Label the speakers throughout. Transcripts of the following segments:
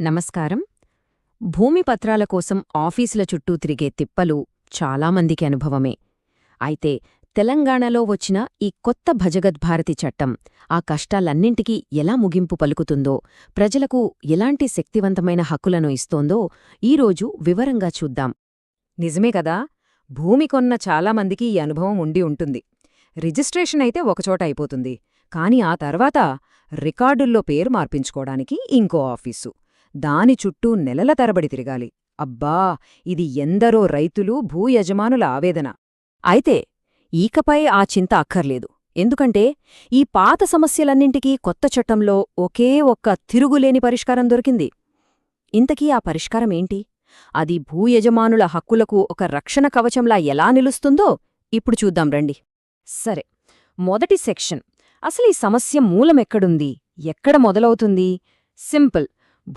Speaker 1: నమస్కారం. భూమి పత్రాల కోసం ఆఫీసుల చుట్టూ తిరిగే తిప్పలు చాలామందికి అనుభవమే. అయితే తెలంగాణలో వచ్చిన ఈ కొత్త భజగద్భారతి చట్టం ఆ కష్టాలన్నింటికీ ఎలా ముగింపు పలుకుతుందో ప్రజలకు ఎలాంటి శక్తివంతమైన హక్కులను ఇస్తోందో ఈరోజు వివరంగా చూద్దాం.
Speaker 2: నిజమే కదా భూమి కొన్న చాలామందికి ఈ అనుభవం ఉండి ఉంటుంది. రిజిస్ట్రేషన్ అయితే ఒకచోట అయిపోతుంది. కాని ఆ తర్వాత రికార్డుల్లో పేరు మార్పించుకోవడానికి ఇంకో ఆఫీసు. దాని చుట్టూ నెలల తరబడి తిరగాలి. అబ్బా! ఇది ఎందరో రైతులు భూయజమానుల ఆవేదన.
Speaker 1: అయితే ఈకపై ఆ చింత అక్కర్లేదు. ఎందుకంటే ఈ పాత సమస్యలన్నింటికీ కొత్త చట్టంలో ఒకే ఒక్క తిరుగులేని పరిష్కారం దొరికింది. ఇంతకీ ఆ పరిష్కారమేంటి అది భూయజమానుల హక్కులకు ఒక రక్షణ కవచంలా ఎలా నిలుస్తుందో ఇప్పుడు చూద్దాం రండి. సరే మొదటి సెక్షన్. అసలు ఈ సమస్య మూలమెక్కడుంది? ఎక్కడ మొదలవుతుంది? సింపుల్.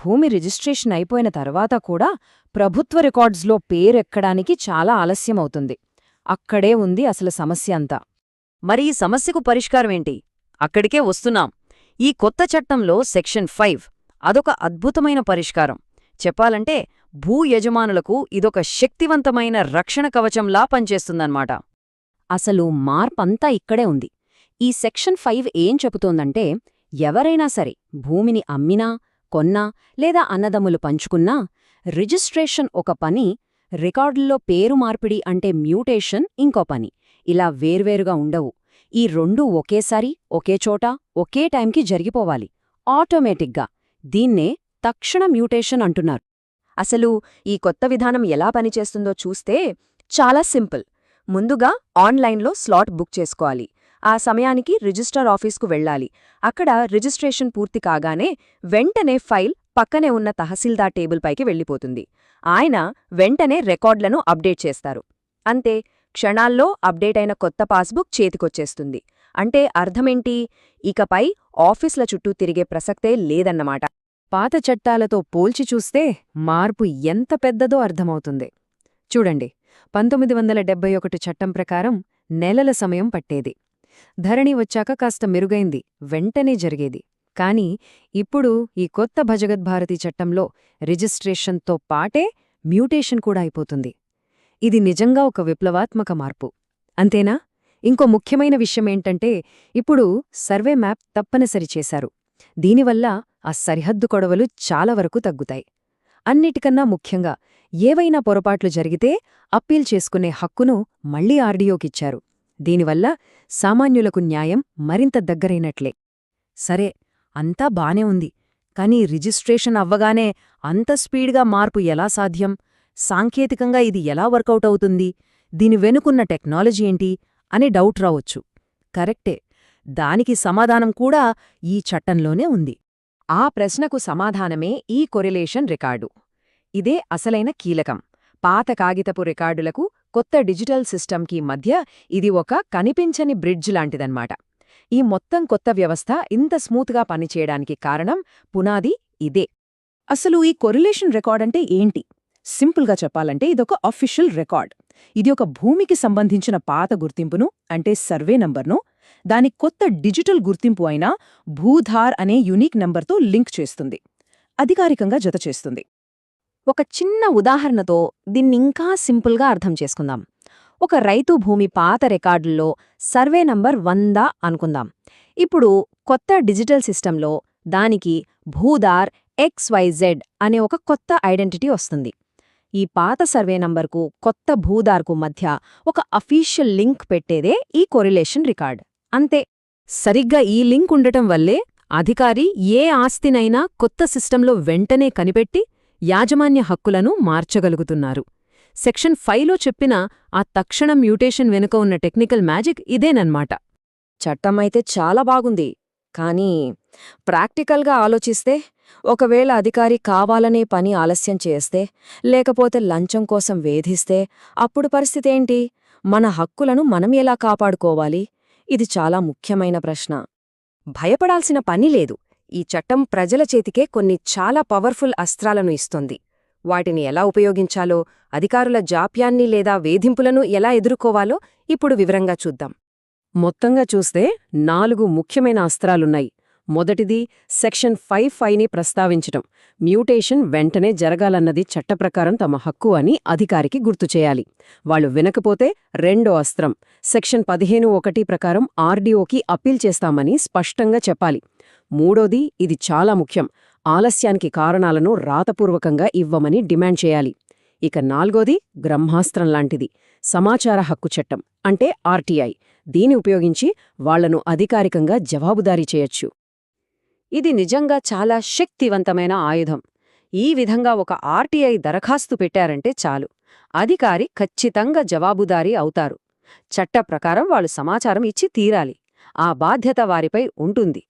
Speaker 1: భూమి రిజిస్ట్రేషన్ అయిపోయిన తర్వాత కూడా ప్రభుత్వ రికార్డ్స్లో పేరెక్కడానికి చాలా ఆలస్యమవుతుంది. అక్కడే ఉంది అసలు సమస్య అంతా.
Speaker 3: మరి ఈ సమస్యకు పరిష్కారమేంటి? అక్కడికే వస్తున్నాం. ఈ కొత్త చట్టంలో సెక్షన్ ఫైవ్ అదొక అద్భుతమైన పరిష్కారం. చెప్పాలంటే భూ యజమానులకు ఇదొక శక్తివంతమైన రక్షణ కవచంలా పనిచేస్తుందన్నమాట.
Speaker 1: అసలు మార్పంతా ఇక్కడే ఉంది. ఈ సెక్షన్ ఫైవ్ ఏం చెబుతోందంటే ఎవరైనా సరే భూమిని అమ్మినా కొన్నా లేదా అన్నదమ్ములు పంచుకున్నా రిజిస్ట్రేషన్ ఒక పని రికార్డుల్లో పేరు మార్పిడి అంటే మ్యూటేషన్ ఇంకో పని. ఇలా వేర్వేరుగా ఉండవు. ఈ రెండూ ఒకేసారి ఒకే చోట ఒకే టైంకి జరిగిపోవాలి. ఆటోమేటిక్గా దీన్నే తక్షణ మ్యూటేషన్ అంటున్నారు. అసలు ఈ కొత్త విధానం ఎలా పనిచేస్తుందో చూస్తే చాలా సింపుల్. ముందుగా ఆన్లైన్లో స్లాట్ బుక్ చేసుకోవాలి. ఆ సమయానికి రిజిస్టర్ ఆఫీస్కు వెళ్ళాలి. అక్కడ రిజిస్ట్రేషన్ పూర్తి కాగానే వెంటనే ఫైల్ పక్కనే ఉన్న తహసీల్దార్ టేబుల్ పైకి వెళ్ళిపోతుంది. ఆయన వెంటనే రికార్డులను అప్డేట్ చేస్తారు. అంతే క్షణాల్లో అప్డేట్ అయిన కొత్త పాస్బుక్ చేతికొచ్చేస్తుంది. అంటే అర్థమేంటి? ఇకపై ఆఫీసుల చుట్టూ తిరిగే ప్రసక్తే లేదన్నమాట.
Speaker 2: పాత చట్టాలతో పోల్చి చూస్తే మార్పు ఎంత పెద్దదో అర్థమవుతుంది. చూడండి పంతొమ్మిది వందల డెబ్బై ఒకటి చట్టం ప్రకారం నెలల సమయం పట్టేది. ధరణి వచ్చాక కాస్త మెరుగైంది. వెంటనే జరిగేది. కాని ఇప్పుడు ఈ కొత్త భజగద్భారతి చట్టంలో రిజిస్ట్రేషన్తో పాటే మ్యూటేషన్ కూడా అయిపోతుంది. ఇది నిజంగా ఒక విప్లవాత్మక మార్పు. అంతేనా? ఇంకో ముఖ్యమైన విషయమేంటంటే ఇప్పుడు సర్వే మ్యాప్ తప్పనిసరి చేశారు. దీనివల్ల ఆ సరిహద్దు కొడవలు చాలా వరకు తగ్గుతాయి. అన్నిటికన్నా ముఖ్యంగా ఏవైనా పొరపాట్లు జరిగితే అప్పీల్ చేసుకునే హక్కును మళ్ళీ ఆర్డీఓకిచ్చారు. దీనివల్ల సామాన్యులకు న్యాయం మరింత దగ్గరైనట్లే. సరే అంతా బానే ఉంది. కాని రిజిస్ట్రేషన్ అవ్వగానే అంత స్పీడ్గా మార్పు ఎలా సాధ్యం? సాంకేతికంగా ఇది ఎలా వర్కౌట్ అవుతుంది? దీని వెనుకున్న టెక్నాలజీ ఏంటి? అని డౌట్ రావచ్చు. కరెక్టే. దానికి సమాధానం కూడా ఈ చట్టంలోనే ఉంది. ఆ ప్రశ్నకు సమాధానమే ఈ కొరిలేషన్ రికార్డు. ఇదే అసలైన కీలకం. పాత కాగితపు రికార్డులకు కొత్త డిజిటల్ సిస్టమ్కి మధ్య ఇది ఒక కనిపించని బ్రిడ్జ్ లాంటిదన్నమాట. ఈ మొత్తం కొత్త వ్యవస్థ ఇంత స్మూత్గా పనిచేయడానికి కారణం పునాది ఇదే. అసలు ఈ కొరిలేషన్ రికార్డ్ అంటే ఏంటి? సింపుల్గా చెప్పాలంటే ఇదొక అఫీషియల్ రికార్డ్. ఇది ఒక భూమికి సంబంధించిన పాత గుర్తింపును అంటే సర్వే నంబర్ను దాని కొత్త డిజిటల్ గుర్తింపు అయిన భూధార్ అనే యునీక్ నంబర్తో లింక్ చేస్తుంది. అధికారికంగా జతచేస్తుంది
Speaker 1: ఒక చిన్న ఉదాహరణతో దీన్నింకా సింపుల్గా అర్థం చేసుకుందాం. ఒక రైతు భూమి పాత రికార్డుల్లో సర్వే నంబర్ వంద అనుకుందాం. ఇప్పుడు కొత్త డిజిటల్ సిస్టంలో దానికి భూదార్ ఎక్స్వైజెడ్ అనే ఒక కొత్త ఐడెంటిటీ వస్తుంది. ఈ పాత సర్వే నంబర్కు కొత్త భూదార్కు మధ్య ఒక అఫీషియల్ లింక్ పెట్టేదే ఈ కొరిలేషన్ రికార్డ్. అంతే.
Speaker 2: సరిగ్గా ఈ లింక్ ఉండటం వల్లే అధికారి ఏ ఆస్తినైనా కొత్త సిస్టంలో వెంటనే కనిపెట్టి యాజమాన్య హక్కులను మార్చగలుగుతున్నారు. సెక్షన్ ఫైవ్లో చెప్పిన ఆ తక్షణ మ్యూటేషన్ వెనుక ఉన్న టెక్నికల్ మ్యాజిక్ ఇదేనన్మాట.
Speaker 1: చట్టమైతే చాలా బాగుంది. కానీ ప్రాక్టికల్గా ఆలోచిస్తే ఒకవేళ అధికారి కావాలనే పని ఆలస్యం చేస్తే లేకపోతే లంచం కోసం వేధిస్తే అప్పుడు పరిస్థితేంటి మన హక్కులను మనం ఎలా కాపాడుకోవాలి? ఇది చాలా ముఖ్యమైన ప్రశ్న. భయపడాల్సిన పని లేదు. ఈ చట్టం ప్రజల చేతికే కొన్ని చాలా పవర్ఫుల్ అస్త్రాలను ఇస్తుంది. వాటిని ఎలా ఉపయోగించాలో అధికారుల జాప్యాన్ని లేదా వేధింపులను ఎలా ఎదుర్కోవాలో ఇప్పుడు వివరంగా చూద్దాం.
Speaker 2: మొత్తంగా చూస్తే నాలుగు ముఖ్యమైన అస్త్రాలున్నాయి.
Speaker 1: మొదటిది సెక్షన్ ఫైవ్ ఫైవ్ని ప్రస్తావించటం. మ్యూటేషన్ వెంటనే జరగాలన్నది చట్టప్రకారం తమ హక్కు అని అధికారికి గుర్తు చేయాలి. వాళ్ళు వినకపోతే రెండో అస్త్రం. సెక్షన్ పదిహేను ఒకటి ప్రకారం ఆర్డీఓకి అప్పీల్ చేస్తామని స్పష్టంగా చెప్పాలి. మూడోది ఇది చాలా ముఖ్యం. ఆలస్యానికి కారణాలను రాతపూర్వకంగా ఇవ్వమని డిమాండ్ చేయాలి. ఇక నాల్గోది బ్రహ్మాస్త్రం లాంటిది. సమాచార హక్కు చట్టం అంటే ఆర్టీఐ. దీని ఉపయోగించి వాళ్ళను అధికారికంగా జవాబుదారీ చేయొచ్చు. ఇది నిజంగా చాలా శక్తివంతమైన ఆయుధం. ఈ విధంగా ఒక ఆర్టీఐ దరఖాస్తు పెట్టారంటే చాలు. అధికారి ఖచ్చితంగా జవాబుదారీ అవుతారు. చట్ట ప్రకారం వాళ్ళు సమాచారం ఇచ్చి తీరాలి. ఆ బాధ్యత వారిపై ఉంటుంది.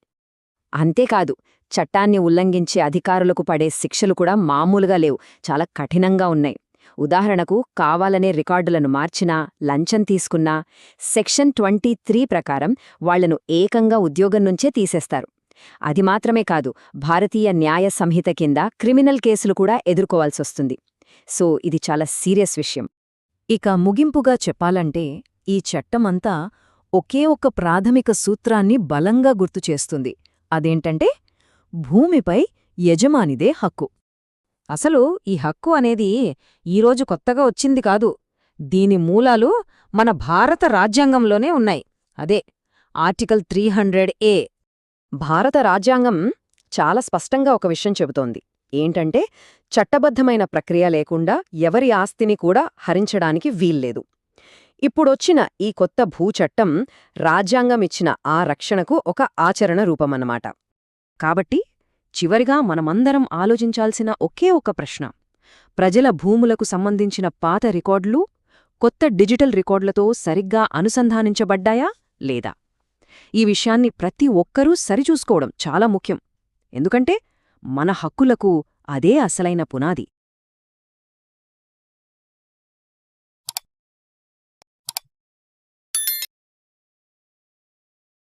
Speaker 1: అంతేకాదు చట్టాన్ని ఉల్లంఘించే అధికారులకు పడే శిక్షలు కూడా మామూలుగా లేవు చాలా కఠినంగా ఉన్నాయి. ఉదాహరణకు కావాలనే రికార్డులను మార్చినా లంచం తీసుకున్నా సెక్షన్ ట్వంటీ త్రీ ప్రకారం వాళ్ళను ఏకంగా ఉద్యోగం నుంచే తీసేస్తారు. అది మాత్రమే కాదు భారతీయ న్యాయ సంహిత కింద క్రిమినల్ కేసులు కూడా ఎదుర్కోవాల్సొస్తుంది సో ఇది చాలా సీరియస్ విషయం.
Speaker 3: ఇక ముగింపుగా చెప్పాలంటే ఈ చట్టమంతా ఒకే ఒక ప్రాథమిక సూత్రాన్ని బలంగా గుర్తుచేస్తుంది అదేంటంటే భూమిపై యజమానిదే హక్కు. అసలు ఈ హక్కు అనేది ఈరోజు కొత్తగా వచ్చింది కాదు. దీని మూలాలు మన భారత రాజ్యాంగంలోనే ఉన్నాయి. అదే ఆర్టికల్ త్రీ హండ్రెడ్ ఏ.
Speaker 1: భారత రాజ్యాంగం చాలా స్పష్టంగా ఒక విషయం చెబుతోంది. ఏంటంటే చట్టబద్ధమైన ప్రక్రియ లేకుండా ఎవరి ఆస్తిని కూడా హరించడానికి వీల్లేదు. ఇప్పుడొచ్చిన ఈ కొత్త భూచట్టం రాజ్యాంగమిచ్చిన ఆ రక్షణకు ఒక ఆచరణ రూపమన్నమాట. కాబట్టి చివరిగా మనమందరం ఆలోచించాల్సిన ఒకే ఒక ప్రశ్న. ప్రజల భూములకు సంబంధించిన పాత రికార్డులు కొత్త డిజిటల్ రికార్డులతో సరిగ్గా అనుసంధానించబడ్డాయా లేదా? ఈ విషయాన్ని ప్రతి ఒక్కరూ సరిచూసుకోవడం చాలా ముఖ్యం. ఎందుకంటే మన హక్కులకు అదే అసలైన పునాది.